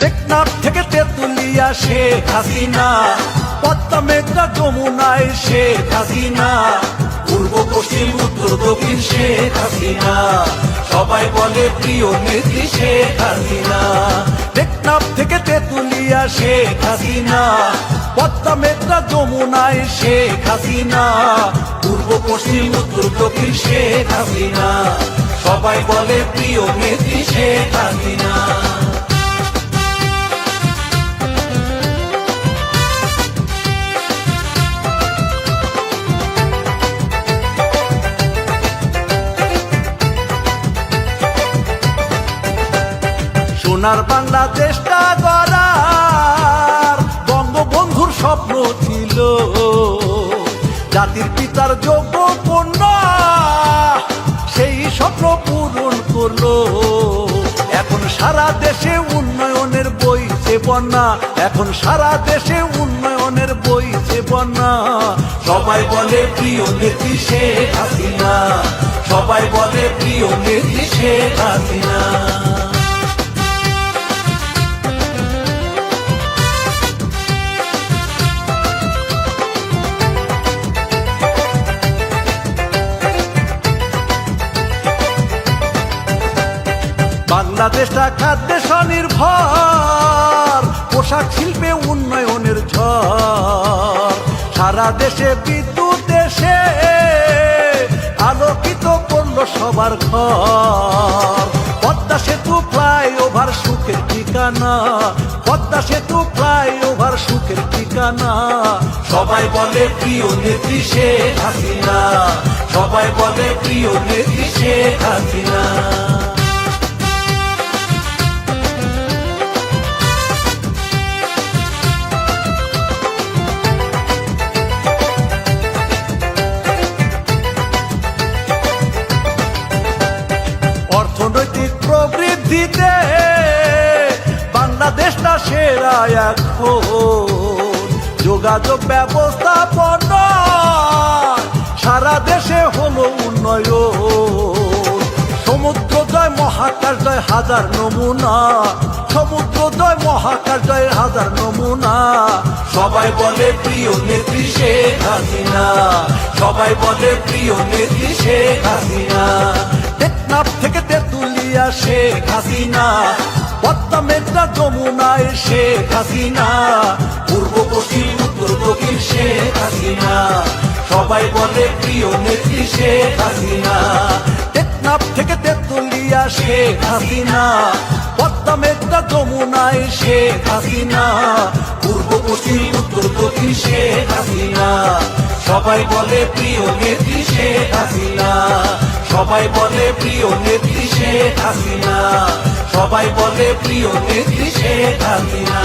টেকনাফ থেকে তেতুলিয়া শেখ হাসিনা। পদ্মা মেঘনা যমুনায় শেখ হাসিনা। পূর্ব, পশ্চিম, উত্তর, দক্ষিণ শেখ হাসিনা। সবাই বলে প্রিয় নেত্রী শেখ হাসিনা। টেকনাফ থেকে তেতুলিয়া শেখ হাসিনা। পদ্মা মেঘনা যমুনায় শেখ হাসিনা। পূর্ব, পশ্চিম, উত্তর, দক্ষিণ শেখ হাসিনা। সবাই বলে প্রিয় নেত্রী শেখ হাসিনা। সোনার বাংলাদেশটা গড়ার বঙ্গবন্ধুর স্বপ্ন ছিল জাতির পিতার যোগ্য সেই স্বপ্ন পূরণ করল। এখন সারা দেশে উন্নয়নের বইছে বন্যা। এখন সারা দেশে উন্নয়নের বইছে বন্যা। সবাই বলে প্রিয় নেত্রী শেখ হাসিনা। সবাই বলে প্রিয় নেত্রী শেখ হাসিনা। বাংলাদেশটা খাদ্যে স্বনির্ভর, পোশাক শিল্পে উন্নয়নের ঝড়। সারা দেশে বিদ্যুৎ দেশে আলোকিত করল সবার ঘর। পদ্মা সেতু ফ্লাইওভার সুখের ঠিকানা, পদ্মা সেতু ফ্লাইওভার সুখের ঠিকানা। সবাই বলে প্রিয় নেত্রী শেখ হাসিনা, সবাই বলে প্রিয় নেত্রী শেখ হাসিনা। প্রবৃদ্ধিতে বাংলাদেশটা সেরা এখন। যোগাযোগ ব্যবস্থাপনা সারা দেশে হলো উন্নয়ন। সমুদ্র জয়, মহাকাশ জয়, হাজার নমুনা। সমুদ্র জয়, মহাকাশ জয়, হাজার নমুনা। সবাই বলে প্রিয় নেত্রী শেখ হাসিনা। সবাই বলে প্রিয় নেত্রী শেখ হাসিনা। টেকনাফ থেকে তেতুলিয়া শেখ হাসিনা। পদ্মা মেঘনা যমুনায় শেখ হাসিনা। পূর্ব পশ্চিম উত্তর দক্ষিণ শেখ হাসিনা। সবাই বলে প্রিয় নেত্রী শেখ হাসিনা। টেকনাফ থেকে তেতুলিয়া শেখ হাসিনা। পদ্মা মেঘনা যমুনায় শেখ হাসিনা। পূর্ব পশ্চিম উত্তর দক্ষিণ শেখ হাসিনা। সবাই বলে প্রিয় নেত্রী সবাই বলে প্রিয় নেত্রী শেখ হাসিনা। সবাই বলে প্রিয় নেত্রী শেখ হাসিনা।